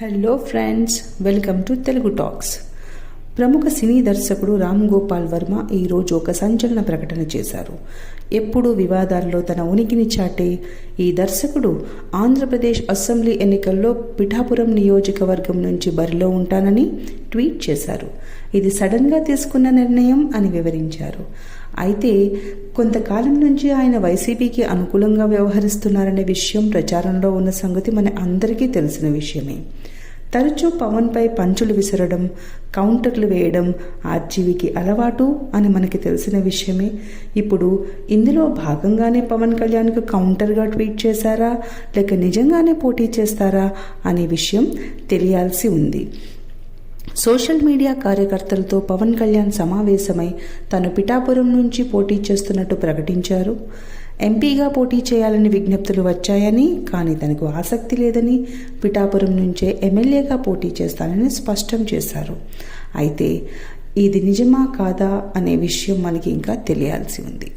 Hello friends, welcome to Telugu Talks. ప్రముఖ సినీ దర్శకుడు రామ్ గోపాల్ వర్మ ఈరోజు ఒక సంచలన ప్రకటన చేశారు. ఎప్పుడూ వివాదాల్లో తన ఉనికిని చాటే ఈ దర్శకుడు ఆంధ్రప్రదేశ్ అసెంబ్లీ ఎన్నికల్లో పిఠాపురం నియోజకవర్గం నుంచి బరిలో ఉంటానని ట్వీట్ చేశారు. ఇది సడన్గా తీసుకున్న నిర్ణయం అని వివరించారు. అయితే కొంతకాలం నుంచి ఆయన వైసీపీకి అనుకూలంగా వ్యవహరిస్తున్నారనే విషయం ప్రచారంలో ఉన్న సంగతి మన అందరికీ తెలిసిన విషయమే. తరచూ పవన్పై పంచులు విసరడం కౌంటర్లు వేయడం ఆర్జీవికి అలవాటు అని మనకి తెలిసిన విషయమే. ఇప్పుడు ఇందులో భాగంగానే పవన్ కళ్యాణ్కు కౌంటర్గా ట్వీట్ చేశారా? లేక నిజంగానే పోటీ చేస్తారా? అనే విషయం తెలియాల్సి ఉంది. సోషల్ మీడియా కార్యకర్తలతో పవన్ కళ్యాణ్ సమావేశమై తను పిఠాపురం నుంచి పోటీ చేస్తున్నట్టు ప్రకటించారు. ఎంపీగా పోటీ చేయాలని విజ్ఞప్తులు వచ్చాయని కానీ తనకు ఆసక్తి లేదని పిఠాపురం నుంచే ఎమ్మెల్యేగా పోటీ చేస్తానని స్పష్టం చేశారు. అయితే ఇది నిజమా కాదా అనే విషయం మనకి ఇంకా తెలియాల్సి ఉంది.